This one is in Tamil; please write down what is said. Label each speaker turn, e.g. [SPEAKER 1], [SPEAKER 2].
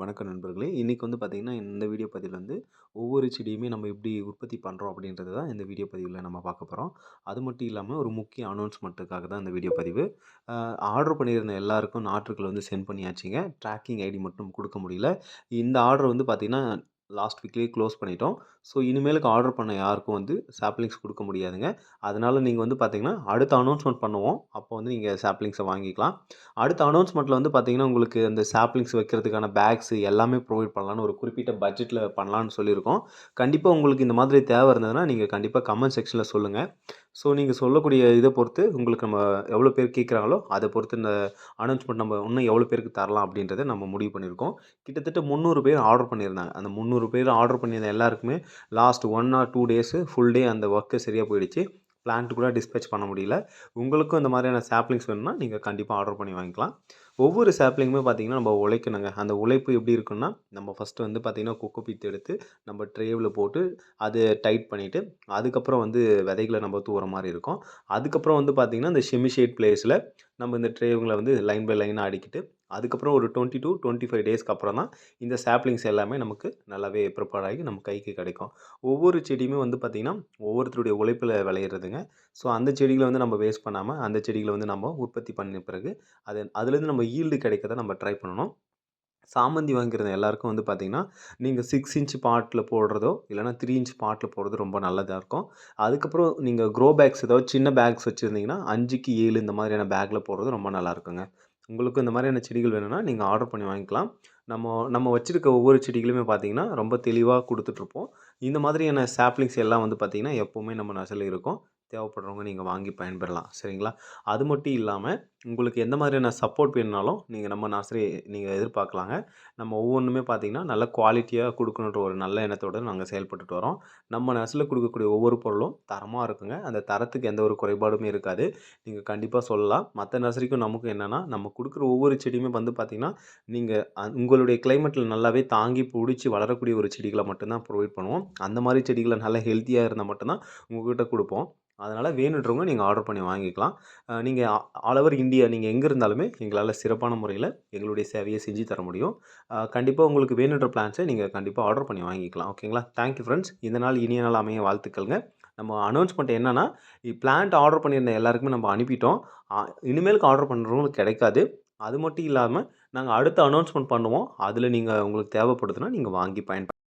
[SPEAKER 1] வணக்கம் நண்பர்களே. இன்றைக்கி வந்து பார்த்திங்கன்னா இந்த வீடியோ பதிவில் வந்து ஒவ்வொரு செடியுமே நம்ம எப்படி உற்பத்தி பண்ணுறோம் அப்படின்றது தான் இந்த வீடியோ பதிவில் நம்ம பார்க்க போகிறோம் அது மட்டும் இல்லாமல் ஒரு முக்கிய அனௌன்ஸ்மெண்ட்டுக்காக தான் இந்த வீடியோ பதிவு. ஆர்டர் பண்ணியிருந்த எல்லாருக்கும் நாற்றுக்கள் வந்து சென்ட் பண்ணியாச்சுங்க. ட்ராக்கிங் ஐடி மட்டும் கொடுக்க முடியல. இந்த ஆர்டர் வந்து பார்த்திங்கன்னா லாஸ்ட் வீக்லேயே க்ளோஸ் பண்ணிட்டோம். ஸோ இனிமேலுக்கு ஆர்டர் பண்ண யாருக்கும் வந்து சாப்லிங்ஸ் கொடுக்க முடியாதுங்க. அதனால் நீங்கள் வந்து பார்த்தீங்கன்னா அடுத்த அனௌன்ஸ்மெண்ட் பண்ணுவோம். அப்போ வந்து நீங்கள் சாப்லிங்ஸை வாங்கிக்கலாம். அடுத்த அனௌன்ஸ்மெண்ட்டில் வந்து பார்த்தீங்கன்னா உங்களுக்கு அந்த சாப்லிங்ஸ் வைக்கிறதுக்கான பேக்ஸ் எல்லாமே ப்ரொவைட் பண்ணலான்னு ஒரு குறிப்பிட்ட பட்ஜெட்டில் பண்ணலான்னு சொல்லியிருக்கோம். கண்டிப்பாக உங்களுக்கு இந்த மாதிரி தேவை இருந்ததுன்னா நீங்கள் கண்டிப்பாக கமெண்ட் செக்ஷனில் சொல்லுங்கள் ஸோ நீங்கள் சொல்லக்கூடிய இதை பொறுத்து உங்களுக்கு நம்ம எவ்வளோ பேர் கேட்குறாங்களோ அதை பொறுத்து இந்த அனௌன்ஸ்மெண்ட் நம்ம இன்னும் எவ்வளோ பேருக்கு தரலாம் அப்படின்றத நம்ம முடிவு பண்ணியிருக்கோம். கிட்டத்தட்ட முந்நூறு பேர் ஆர்டர் பண்ணியிருந்தாங்க. அந்த முந்நூறு பேர் ஆர்டர் பண்ணியிருந்த எல்லாருக்குமே last one or two days full day அந்த ஒர்க்கு சரியாக போயிடுச்சு. பிளான்ட்டு கூட டிஸ்பேச் பண்ண முடியல. உங்களுக்கும் இந்த மாதிரியான சாப்ளிங்ஸ் வேணும்னா நீங்கள் கண்டிப்பாக ஆர்டர் பண்ணி வாங்கிக்கலாம். ஒவ்வொரு சாப்ளிங்குமே பார்த்திங்கன்னா நம்ம உழைக்கணுங்க. அந்த உழைப்பு எப்படி இருக்குன்னா நம்ம ஃபஸ்ட்டு வந்து பார்த்திங்கன்னா கொக்கோ பீத்து எடுத்து நம்ம ட்ரேவில் போட்டு அது டைட் பண்ணிவிட்டு அதுக்கப்புறம் வந்து விதைகளை நம்ம தூர மாதிரி இருக்கும். அதுக்கப்புறம் வந்து பார்த்திங்கன்னா இந்த ஷெமிஷேட் பிளேஸில் நம்ம இந்த ட்ரேவுங்களை வந்து லைன் பை லைனாக அடிக்கிட்டு அதுக்கப்புறம் ஒரு டுவெண்ட்டி டூ டுவெண்ட்டி ஃபைவ் டேஸ்க்கு அப்புறம் தான் இந்த சாப்லிங்ஸ் எல்லாமே நமக்கு நல்லாவே ப்ரிப்பேர் ஆகி நம்ம கைக்கு கிடைக்கும். ஒவ்வொரு செடியுமே வந்து பார்த்திங்கன்னா ஒவ்வொருத்தருடைய உழைப்பில் விளையிறதுங்க. ஸோ அந்த செடிகளை வந்து நம்ம வேஸ்ட் பண்ணாமல் அந்த செடிகளை வந்து நம்ம உற்பத்தி பண்ண பிறகு அது அதுலேருந்து நம்ம ஈல்டு கிடைக்கிறத நம்ம ட்ரை பண்ணணும். சாமந்தி வாங்கிறது எல்லாருக்கும் வந்து பார்த்திங்கன்னா நீங்கள் சிக்ஸ் இன்ச் பாட்டில் போடுறதோ இல்லைனா த்ரீ இன்ச் பாட்டில் போடுறது ரொம்ப நல்லதாக இருக்கும். அதுக்கப்புறம் நீங்கள் க்ரோ பேக்ஸ் ஏதாவது சின்ன பேக்ஸ் வச்சுருந்தீங்கன்னா அஞ்சுக்கு ஏழு இந்த மாதிரியான பேக்கில் போடுறது ரொம்ப நல்லா இருக்குங்க. உங்களுக்கு இந்த மாதிரியான செடிகள் வேணும்னா நீங்கள் ஆர்டர் பண்ணி வாங்கிக்கலாம். நம்ம நம்ம வச்சுருக்க ஒவ்வொரு செடிகளுமே பார்த்திங்கன்னா ரொம்ப தெளிவாக கொடுத்துட்ருப்போம். இந்த மாதிரியான சாப்ளிங்ஸ் எல்லாம் வந்து பார்த்திங்கன்னா எப்போவுமே நம்ம நர்சரியில் இருக்கும். தேவைப்படுறவங்க நீங்கள் வாங்கி பயன்பெறலாம். சரிங்களா? அது மட்டும் இல்லாமல் உங்களுக்கு எந்த மாதிரியான சப்போர்ட் வேணுனாலும் நீங்கள் நம்ம நர்சரி நீங்கள் எதிர்பார்க்கலாங்க. நம்ம ஒவ்வொன்றுமே பார்த்திங்கன்னா நல்ல குவாலிட்டியாக கொடுக்கணுன்ற ஒரு நல்ல எண்ணத்தோடு நாங்கள் செயல்பட்டுட்டு வரோம். நம்ம நர்சரியில் கொடுக்கக்கூடிய ஒவ்வொரு பொருளும் தரமாக இருக்குங்க. அந்த தரத்துக்கு எந்த ஒரு குறைபாடுமே இருக்காது. நீங்கள் கண்டிப்பாக சொல்லலாம். மற்ற நர்சரிக்கும் நமக்கும் என்னென்னா நம்ம கொடுக்குற ஒவ்வொரு செடியுமே வந்து பார்த்திங்கன்னா நீங்கள் உங்களுடைய கிளைமேட்டில் நல்லாவே தாங்கி பிடிச்சி வளரக்கூடிய ஒரு செடிகளை மட்டும்தான் ப்ரொவைட் பண்ணுவோம். அந்த மாதிரி செடிகளை நல்லா ஹெல்த்தியாக இருந்தால் மட்டும்தான் உங்கள்கிட்ட கொடுப்போம். அதனால் வேணுன்றவங்க நீங்கள் ஆர்டர் பண்ணி வாங்கிக்கலாம். நீங்கள் ஆல் ஓவர் இந்தியா நீங்கள் எங்கே இருந்தாலுமே எங்களால் சிறப்பான முறையில் எங்களுடைய சேவையை செஞ்சு தர முடியும். கண்டிப்பாக உங்களுக்கு வேணுன்ற பிளான்ஸை நீங்கள் கண்டிப்பாக ஆர்டர் பண்ணி வாங்கிக்கலாம். ஓகேங்களா தேங்க்யூ ஃப்ரெண்ட்ஸ் இந்த நாள் இனிய நாள் அமைய வாழ்த்துக்கள்ங்க. நம்ம அனௌன்ஸ்மெண்ட் என்னென்னா பிளான்ட் ஆர்டர் பண்ணியிருந்த எல்லாருக்குமே நம்ம அனுப்பிட்டோம். இனிமேலுக்கு ஆர்டர் பண்ணுறவங்களுக்கு கிடைக்காது. அது மட்டும் இல்லாமல் நாங்கள் அடுத்த அனௌன்ஸ்மெண்ட் பண்ணுவோம். அதில் நீங்கள் உங்களுக்கு தேவைப்படுதுன்னா நீங்கள் வாங்கி பயன்படுத்த